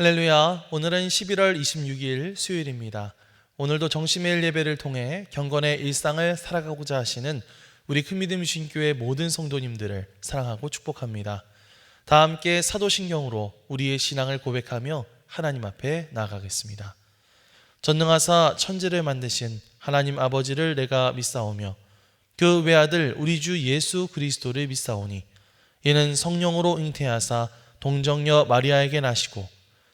할렐루야. 오늘은 11월 26일 수요일입니다. 오늘도 정심의 예배를 통해 경건의 일상을 살아가고자 하시는 우리 큰믿음 신교회 모든 성도님들을 사랑하고 축복합니다. 다 함께 사도신경으로 우리의 신앙을 고백하며 하나님 앞에 나아가겠습니다. 전능하사 천지를 만드신 하나님 아버지를 내가 믿사오며 그 외아들 우리 주 예수 그리스도를 믿사오니 이는 성령으로 잉태하사 동정녀 마리아에게 나시고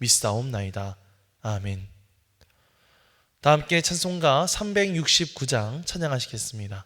믿사옵나이다. 아멘. 다 함께 찬송가 369장 찬양하시겠습니다.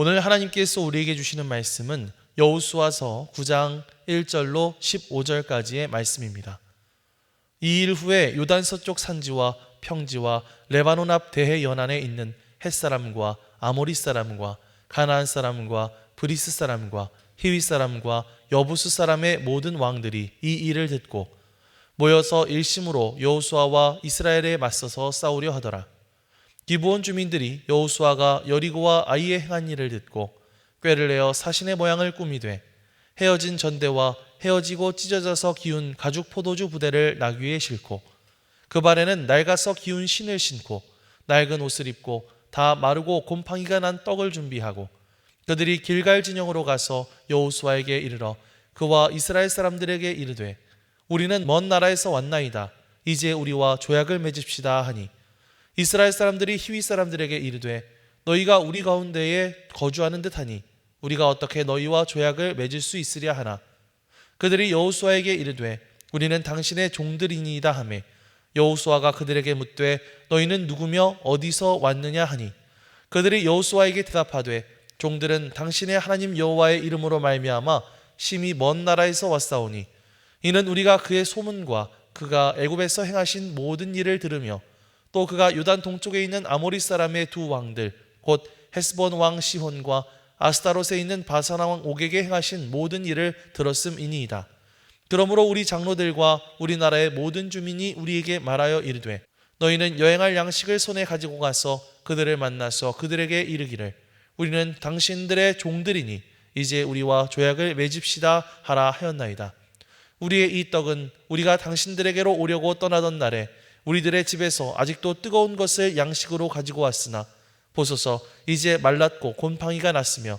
오늘 하나님께서 우리에게 주시는 말씀은 여호수아서 9장 1절로 15절까지의 말씀입니다. 이 일 후에 요단 서쪽 산지와 평지와 레바논 앞 대해 연안에 있는 햇 사람과 아모리 사람과 가나안 사람과 브리스 사람과 히위 사람과 여부스 사람의 모든 왕들이 이 일을 듣고 모여서 일심으로 여호수아와 이스라엘에 맞서서 싸우려 하더라. 기브온 주민들이 여호수아가 여리고와 아이에 행한 일을 듣고 꾀를 내어 사신의 모양을 꾸미되 헤어진 전대와 헤어지고 찢어져서 기운 가죽 포도주 부대를 나귀에 싣고 그 발에는 낡아서 기운 신을 신고 낡은 옷을 입고 다 마르고 곰팡이가 난 떡을 준비하고 그들이 길갈 진영으로 가서 여호수아에게 이르러 그와 이스라엘 사람들에게 이르되 우리는 먼 나라에서 왔나이다. 이제 우리와 조약을 맺읍시다 하니 이스라엘 사람들이 히위 사람들에게 이르되 너희가 우리 가운데에 거주하는 듯하니 우리가 어떻게 너희와 조약을 맺을 수 있으랴 하나? 그들이 여호수아에게 이르되 우리는 당신의 종들이니이다 하매 여호수아가 그들에게 묻되 너희는 누구며 어디서 왔느냐 하니? 그들이 여호수아에게 대답하되 종들은 당신의 하나님 여호와의 이름으로 말미암아 심히 먼 나라에서 왔사오니 이는 우리가 그의 소문과 그가 애굽에서 행하신 모든 일을 들으며 또 그가 요단 동쪽에 있는 아모리 사람의 두 왕들 곧 헤스본 왕 시혼과 아스타롯에 있는 바사나 왕 옥에게 행하신 모든 일을 들었음이니이다. 그러므로 우리 장로들과 우리나라의 모든 주민이 우리에게 말하여 이르되 너희는 여행할 양식을 손에 가지고 가서 그들을 만나서 그들에게 이르기를 우리는 당신들의 종들이니 이제 우리와 조약을 맺읍시다 하라 하였나이다. 우리의 이 떡은 우리가 당신들에게로 오려고 떠나던 날에 우리들의 집에서 아직도 뜨거운 것을 양식으로 가지고 왔으나 보소서 이제 말랐고 곰팡이가 났으며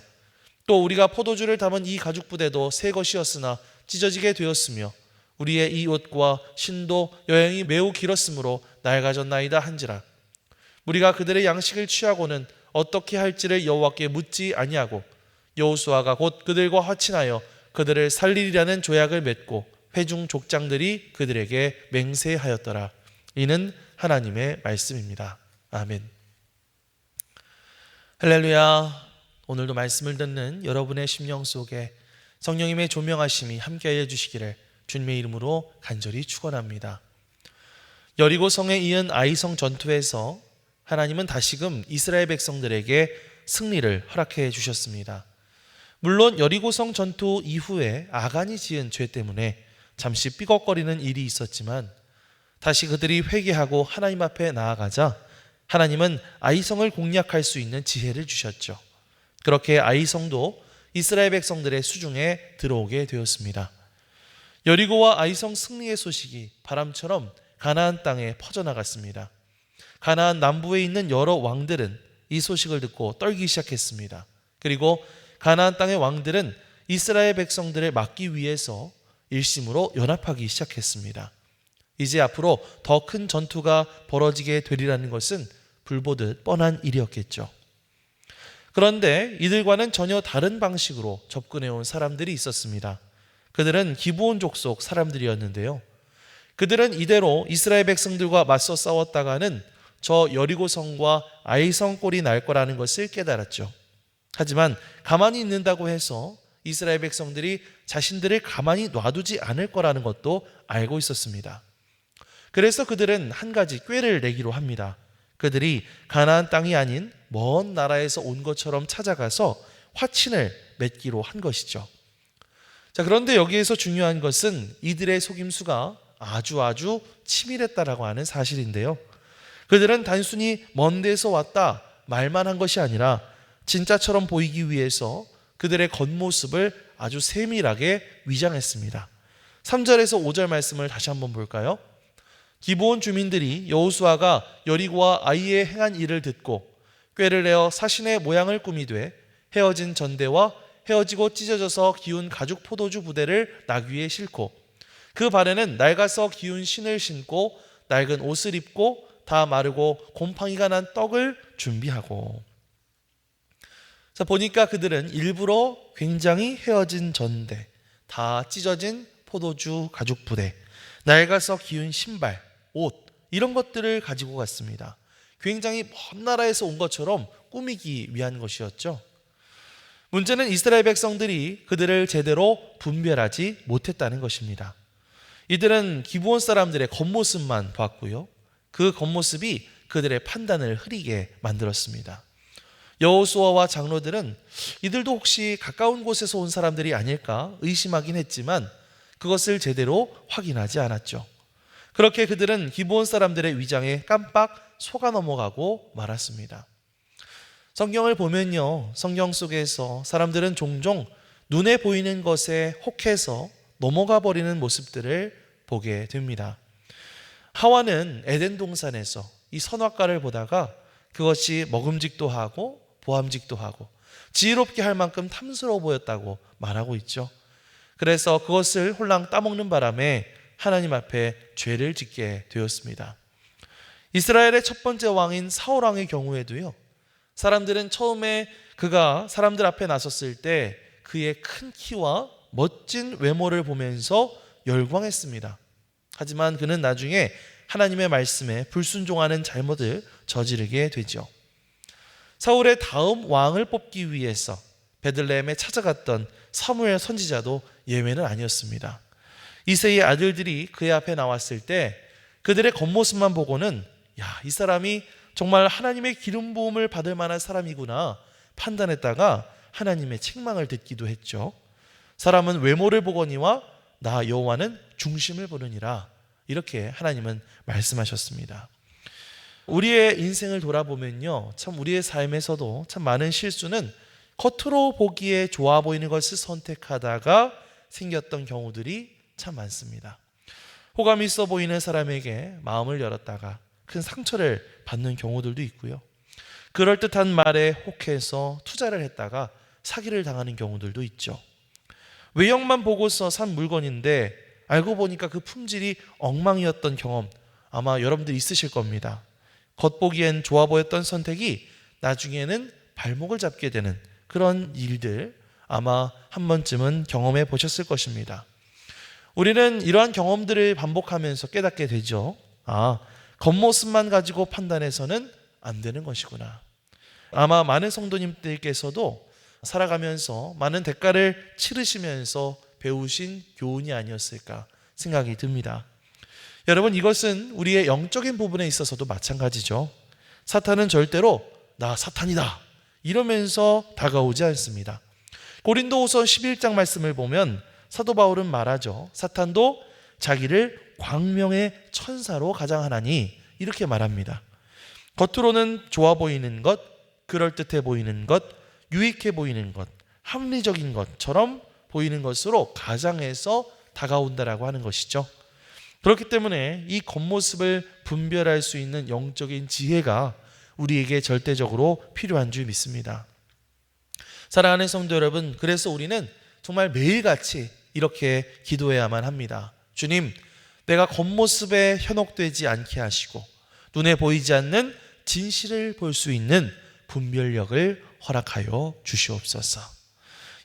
또 우리가 포도주를 담은 이 가죽 부대도 새 것이었으나 찢어지게 되었으며 우리의 이 옷과 신도 여행이 매우 길었으므로 낡아졌나이다 한지라. 우리가 그들의 양식을 취하고는 어떻게 할지를 여호와께 묻지 아니하고 여호수아가 곧 그들과 화친하여 그들을 살리리라는 조약을 맺고 회중 족장들이 그들에게 맹세하였더라 이는 하나님의 말씀입니다 아멘 할렐루야 오늘도 말씀을 듣는 여러분의 심령 속에 성령님의 조명하심이 함께하여 주시기를 주님의 이름으로 간절히 축원합니다. 여리고 성에 이은 아이성 전투에서 하나님은 다시금 이스라엘 백성들에게 승리를 허락해 주셨습니다. 물론 여리고성 전투 이후에 아간이 지은 죄 때문에 잠시 삐걱거리는 일이 있었지만 다시 그들이 회개하고 하나님 앞에 나아가자 하나님은 아이성을 공략할 수 있는 지혜를 주셨죠. 그렇게 아이성도 이스라엘 백성들의 수중에 들어오게 되었습니다. 여리고와 아이성 승리의 소식이 바람처럼 가나안 땅에 퍼져나갔습니다. 가나안 남부에 있는 여러 왕들은 이 소식을 듣고 떨기 시작했습니다. 그리고 가나안 땅의 왕들은 이스라엘 백성들을 막기 위해서 일심으로 연합하기 시작했습니다. 이제 앞으로 더 큰 전투가 벌어지게 되리라는 것은 불보듯 뻔한 일이었겠죠. 그런데 이들과는 전혀 다른 방식으로 접근해 온 사람들이 있었습니다. 그들은 기브온 족속 사람들이었는데요. 그들은 이대로 이스라엘 백성들과 맞서 싸웠다가는 저 여리고성과 아이성 꼴이 날 거라는 것을 깨달았죠. 하지만 가만히 있는다고 해서 이스라엘 백성들이 자신들을 가만히 놔두지 않을 거라는 것도 알고 있었습니다. 그래서 그들은 한 가지 꾀를 내기로 합니다. 그들이 가나안 땅이 아닌 먼 나라에서 온 것처럼 찾아가서 화친을 맺기로 한 것이죠. 자, 그런데 여기에서 중요한 것은 이들의 속임수가 아주 아주 치밀했다라고 하는 사실인데요. 그들은 단순히 먼 데서 왔다 말만 한 것이 아니라 진짜처럼 보이기 위해서 그들의 겉모습을 아주 세밀하게 위장했습니다. 3절에서 5절 말씀을 다시 한번 볼까요? 기브온 주민들이 여호수아가 여리고와 아이의 행한 일을 듣고 꾀를 내어 사신의 모양을 꾸미되 헤어진 전대와 헤어지고 찢어져서 기운 가죽 포도주 부대를 나귀에 싣고 그 발에는 낡아서 기운 신을 신고 낡은 옷을 입고 다 마르고 곰팡이가 난 떡을 준비하고. 자 보니까 그들은 일부러 굉장히 헤어진 전대 다 찢어진 포도주 가죽 부대 낡아서 기운 신발 옷 이런 것들을 가지고 갔습니다. 굉장히 먼 나라에서 온 것처럼 꾸미기 위한 것이었죠. 문제는 이스라엘 백성들이 그들을 제대로 분별하지 못했다는 것입니다. 이들은 기브온 사람들의 겉모습만 봤고요. 그 겉모습이 그들의 판단을 흐리게 만들었습니다. 여호수아와 장로들은 이들도 혹시 가까운 곳에서 온 사람들이 아닐까 의심하긴 했지만 그것을 제대로 확인하지 않았죠. 그렇게 그들은 기브온 사람들의 위장에 깜빡 속아 넘어가고 말았습니다. 성경을 보면요. 성경 속에서 사람들은 종종 눈에 보이는 것에 혹해서 넘어가 버리는 모습들을 보게 됩니다. 하와는 에덴 동산에서 이 선악과를 보다가 그것이 먹음직도 하고 보암직도 하고 지혜롭게 할 만큼 탐스러워 보였다고 말하고 있죠. 그래서 그것을 홀랑 따먹는 바람에 하나님 앞에 죄를 짓게 되었습니다. 이스라엘의 첫 번째 왕인 사울 왕의 경우에도요. 사람들은 처음에 그가 사람들 앞에 나섰을 때 그의 큰 키와 멋진 외모를 보면서 열광했습니다. 하지만 그는 나중에 하나님의 말씀에 불순종하는 잘못을 저지르게 되죠. 사울의 다음 왕을 뽑기 위해서 베들레헴에 찾아갔던 사무엘 선지자도 예외는 아니었습니다. 이세의 아들들이 그의 앞에 나왔을 때 그들의 겉모습만 보고는 야, 이 사람이 정말 하나님의 기름 부음을 받을 만한 사람이구나 판단했다가 하나님의 책망을 듣기도 했죠. 사람은 외모를 보거니와 나 여호와는 중심을 보느니라. 이렇게 하나님은 말씀하셨습니다. 우리의 인생을 돌아보면요. 참 우리의 삶에서도 참 많은 실수는 겉으로 보기에 좋아 보이는 것을 선택하다가 생겼던 경우들이 참 많습니다. 호감 있어 보이는 사람에게 마음을 열었다가 큰 상처를 받는 경우들도 있고요. 그럴듯한 말에 혹해서 투자를 했다가 사기를 당하는 경우들도 있죠. 외형만 보고서 산 물건인데 알고 보니까 그 품질이 엉망이었던 경험 아마 여러분들 있으실 겁니다. 겉보기엔 좋아 보였던 선택이 나중에는 발목을 잡게 되는 그런 일들 아마 한 번쯤은 경험해 보셨을 것입니다. 우리는 이러한 경험들을 반복하면서 깨닫게 되죠. 아, 겉모습만 가지고 판단해서는 안 되는 것이구나. 아마 많은 성도님들께서도 살아가면서 많은 대가를 치르시면서 배우신 교훈이 아니었을까 생각이 듭니다. 여러분 이것은 우리의 영적인 부분에 있어서도 마찬가지죠. 사탄은 절대로 나 사탄이다 이러면서 다가오지 않습니다. 고린도후서 11장 말씀을 보면 사도 바울은 말하죠. 사탄도 자기를 광명의 천사로 가장하나니 이렇게 말합니다. 겉으로는 좋아 보이는 것, 그럴듯해 보이는 것, 유익해 보이는 것, 합리적인 것처럼 보이는 것으로 가장해서 다가온다라고 하는 것이죠. 그렇기 때문에 이 겉모습을 분별할 수 있는 영적인 지혜가 우리에게 절대적으로 필요한 줄 믿습니다. 사랑하는 성도 여러분, 그래서 우리는 정말 매일같이 이렇게 기도해야만 합니다. 주님, 내가 겉모습에 현혹되지 않게 하시고 눈에 보이지 않는 진실을 볼 수 있는 분별력을 허락하여 주시옵소서.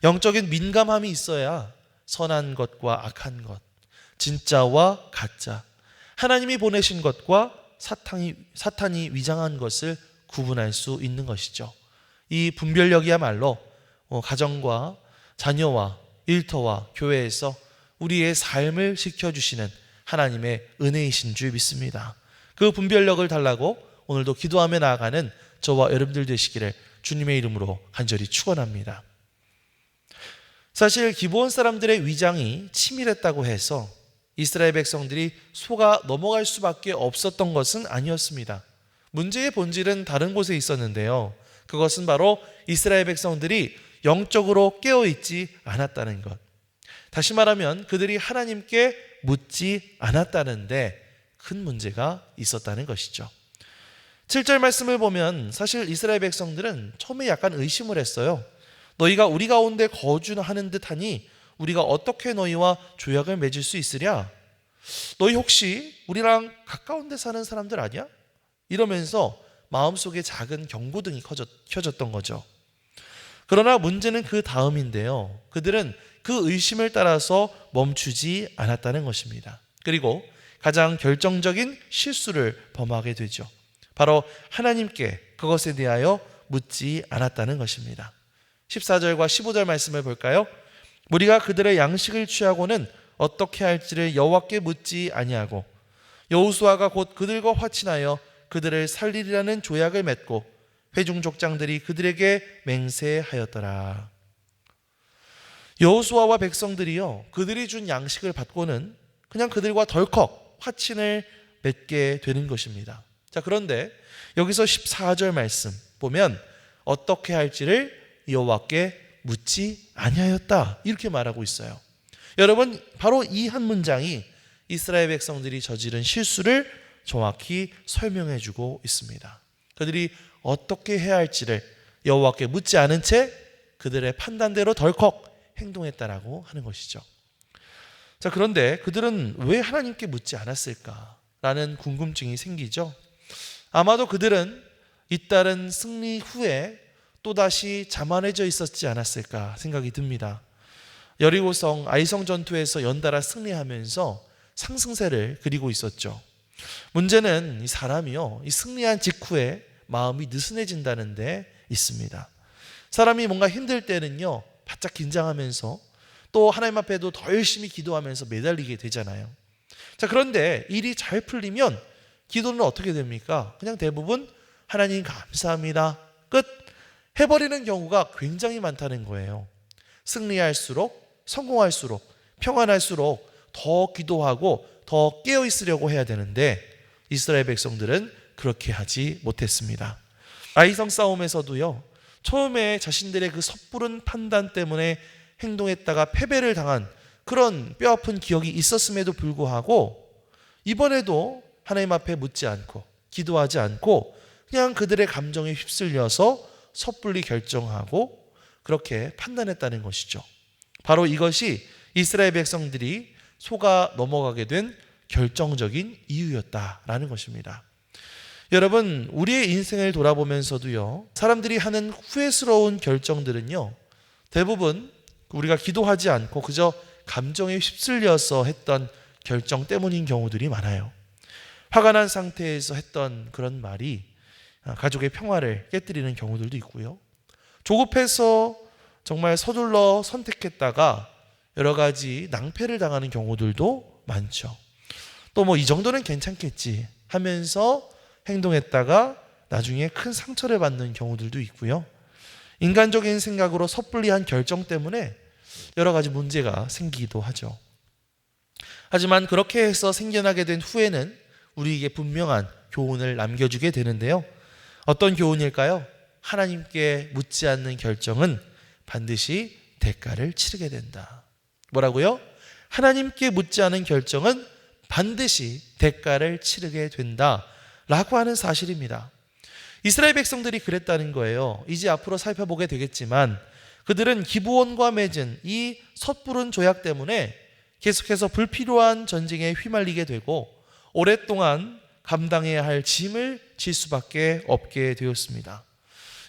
영적인 민감함이 있어야 선한 것과 악한 것, 진짜와 가짜, 하나님이 보내신 것과 사탄이, 사탄이 위장한 것을 구분할 수 있는 것이죠. 이 분별력이야말로 어, 가정과 자녀와 일터와 교회에서 우리의 삶을 지켜주시는 하나님의 은혜이신 줄 믿습니다. 그 분별력을 달라고 오늘도 기도하며 나아가는 저와 여러분들 되시기를 주님의 이름으로 간절히 축원합니다. 사실 기브온 사람들의 위장이 치밀했다고 해서 이스라엘 백성들이 속아 넘어갈 수밖에 없었던 것은 아니었습니다. 문제의 본질은 다른 곳에 있었는데요. 그것은 바로 이스라엘 백성들이 영적으로 깨어 있지 않았다는 것. 다시 말하면 그들이 하나님께 묻지 않았다는데 큰 문제가 있었다는 것이죠. 7절 말씀을 보면 사실 이스라엘 백성들은 처음에 약간 의심을 했어요. 너희가 우리 가운데 거주하는 듯 하니 우리가 어떻게 너희와 조약을 맺을 수 있으랴? 너희 혹시 우리랑 가까운 데 사는 사람들 아니야? 이러면서 마음속에 작은 경고등이 켜졌, 켜졌던 거죠. 그러나 문제는 그 다음인데요. 그들은 그 의심을 따라서 멈추지 않았다는 것입니다. 그리고 가장 결정적인 실수를 범하게 되죠. 바로 하나님께 그것에 대하여 묻지 않았다는 것입니다. 14절과 15절 말씀을 볼까요? 우리가 그들의 양식을 취하고는 어떻게 할지를 여호와께 묻지 아니하고 여호수아가 곧 그들과 화친하여 그들을 살리리라는 조약을 맺고 회중 족장들이 그들에게 맹세하였더라. 여호수아와 백성들이요 그들이 준 양식을 받고는 그냥 그들과 덜컥 화친을 맺게 되는 것입니다. 자 그런데 여기서 14절 말씀 보면 어떻게 할지를 여호와께 묻지 아니하였다 이렇게 말하고 있어요. 여러분 바로 이 한 문장이 이스라엘 백성들이 저지른 실수를 정확히 설명해 주고 있습니다. 그들이 어떻게 해야 할지를 여호와께 묻지 않은 채 그들의 판단대로 덜컥 행동했다라고 하는 것이죠. 자, 그런데 그들은 왜 하나님께 묻지 않았을까라는 궁금증이 생기죠. 아마도 그들은 잇따른 승리 후에 또다시 자만해져 있었지 않았을까 생각이 듭니다. 여리고성 아이성 전투에서 연달아 승리하면서 상승세를 그리고 있었죠. 문제는 이 사람이요, 이 승리한 직후에 마음이 느슨해진다는 데 있습니다. 사람이 뭔가 힘들 때는요, 바짝 긴장하면서 또 하나님 앞에도 더 열심히 기도하면서 매달리게 되잖아요. 자, 그런데 일이 잘 풀리면 기도는 어떻게 됩니까? 그냥 대부분 하나님 감사합니다. 끝. 해버리는 경우가 굉장히 많다는 거예요. 승리할수록, 성공할수록, 평안할수록 더 기도하고 더 깨어 있으려고 해야 되는데 이스라엘 백성들은 그렇게 하지 못했습니다. 아이성 싸움에서도요. 처음에 자신들의 그 섣부른 판단 때문에 행동했다가 패배를 당한 그런 뼈아픈 기억이 있었음에도 불구하고 이번에도 하나님 앞에 묻지 않고 기도하지 않고 그냥 그들의 감정에 휩쓸려서 섣불리 결정하고 그렇게 판단했다는 것이죠. 바로 이것이 이스라엘 백성들이 속아 넘어가게 된 결정적인 이유였다라는 것입니다. 여러분, 우리의 인생을 돌아보면서도요, 사람들이 하는 후회스러운 결정들은요, 대부분 우리가 기도하지 않고 그저 감정에 휩쓸려서 했던 결정 때문인 경우들이 많아요. 화가 난 상태에서 했던 그런 말이 가족의 평화를 깨뜨리는 경우들도 있고요. 조급해서 정말 서둘러 선택했다가 여러 가지 낭패를 당하는 경우들도 많죠. 또 뭐 이 정도는 괜찮겠지 하면서 행동했다가 나중에 큰 상처를 받는 경우들도 있고요. 인간적인 생각으로 섣불리 한 결정 때문에 여러 가지 문제가 생기기도 하죠. 하지만 그렇게 해서 생겨나게 된 후에는 우리에게 분명한 교훈을 남겨주게 되는데요. 어떤 교훈일까요? 하나님께 묻지 않는 결정은 반드시 대가를 치르게 된다. 뭐라고요? 하나님께 묻지 않은 결정은 반드시 대가를 치르게 된다. 라고 하는 사실입니다. 이스라엘 백성들이 그랬다는 거예요. 이제 앞으로 살펴보게 되겠지만 그들은 기부원과 맺은 이 섣부른 조약 때문에 계속해서 불필요한 전쟁에 휘말리게 되고 오랫동안 감당해야 할 짐을 질 수밖에 없게 되었습니다.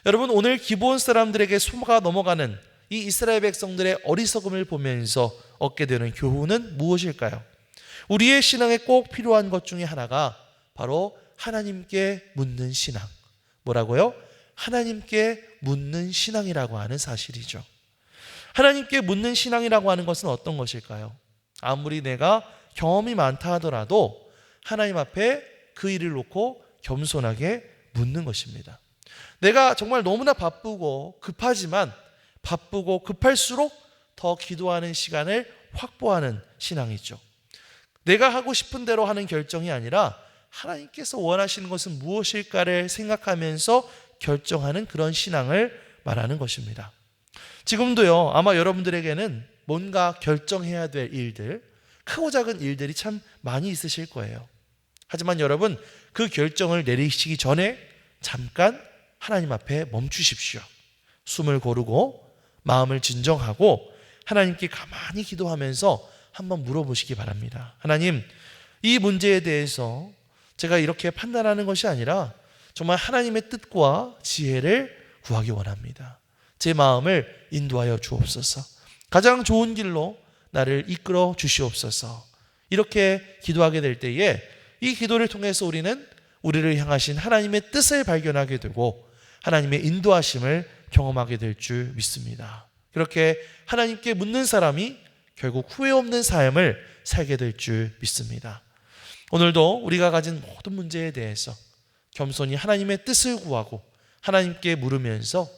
여러분 오늘 기본 사람들에게 소가 넘어가는 이 이스라엘 백성들의 어리석음을 보면서 얻게 되는 교훈은 무엇일까요? 우리의 신앙에 꼭 필요한 것 중에 하나가 바로 하나님께 묻는 신앙. 뭐라고요? 하나님께 묻는 신앙이라고 하는 사실이죠. 하나님께 묻는 신앙이라고 하는 것은 어떤 것일까요? 아무리 내가 경험이 많다 하더라도 하나님 앞에 그 일을 놓고 겸손하게 묻는 것입니다. 내가 정말 너무나 바쁘고 급하지만 바쁘고 급할수록 더 기도하는 시간을 확보하는 신앙이죠. 내가 하고 싶은 대로 하는 결정이 아니라 하나님께서 원하시는 것은 무엇일까를 생각하면서 결정하는 그런 신앙을 말하는 것입니다. 지금도요, 아마 여러분들에게는 뭔가 결정해야 될 일들, 크고 작은 일들이 참 많이 있으실 거예요. 하지만 여러분, 그 결정을 내리시기 전에 잠깐 하나님 앞에 멈추십시오. 숨을 고르고 마음을 진정하고 하나님께 가만히 기도하면서 한번 물어보시기 바랍니다. 하나님, 이 문제에 대해서 제가 이렇게 판단하는 것이 아니라 정말 하나님의 뜻과 지혜를 구하기 원합니다. 제 마음을 인도하여 주옵소서. 가장 좋은 길로 나를 이끌어 주시옵소서. 이렇게 기도하게 될 때에 이 기도를 통해서 우리는 우리를 향하신 하나님의 뜻을 발견하게 되고 하나님의 인도하심을 경험하게 될 줄 믿습니다. 그렇게 하나님께 묻는 사람이 결국 후회 없는 삶을 살게 될 줄 믿습니다. 오늘도 우리가 가진 모든 문제에 대해서 겸손히 하나님의 뜻을 구하고 하나님께 물으면서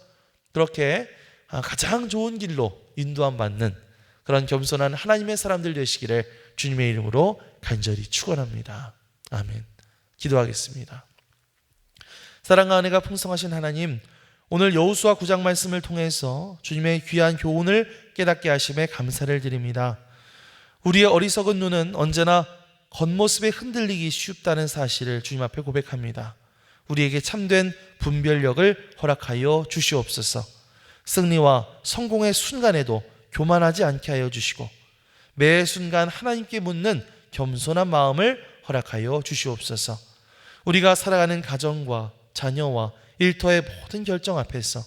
그렇게 가장 좋은 길로 인도함 받는 그런 겸손한 하나님의 사람들 되시기를 주님의 이름으로 간절히 축원합니다. 아멘. 기도하겠습니다. 사랑과 은혜가 풍성하신 하나님, 오늘 여호수아 9장 말씀을 통해서 주님의 귀한 교훈을 깨닫게 하심에 감사를 드립니다. 우리의 어리석은 눈은 언제나 겉모습에 흔들리기 쉽다는 사실을 주님 앞에 고백합니다. 우리에게 참된 분별력을 허락하여 주시옵소서. 승리와 성공의 순간에도 교만하지 않게 하여 주시고 매 순간 하나님께 묻는 겸손한 마음을 허락하여 주시옵소서. 우리가 살아가는 가정과 자녀와 일터의 모든 결정 앞에서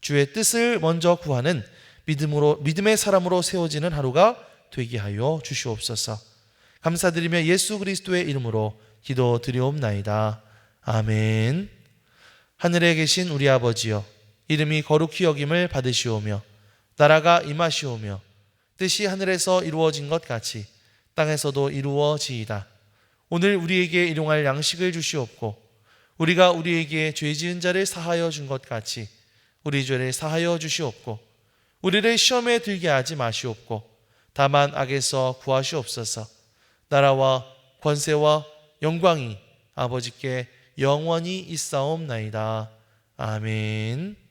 주의 뜻을 먼저 구하는 믿음으로 믿음의 사람으로 세워지는 하루가 되게 하여 주시옵소서. 감사드리며 예수 그리스도의 이름으로 기도드리옵나이다. 아멘. 하늘에 계신 우리 아버지여 이름이 거룩히 여김을 받으시오며 나라가 임하시오며 뜻이 하늘에서 이루어진 것 같이 땅에서도 이루어지이다. 오늘 우리에게 일용할 양식을 주시옵고 우리가 우리에게 죄 지은 자를 사하여 준 것 같이 우리 죄를 사하여 주시옵고 우리를 시험에 들게 하지 마시옵고 다만 악에서 구하시옵소서. 나라와 권세와 영광이 아버지께 영원히 있사옵나이다. 아멘.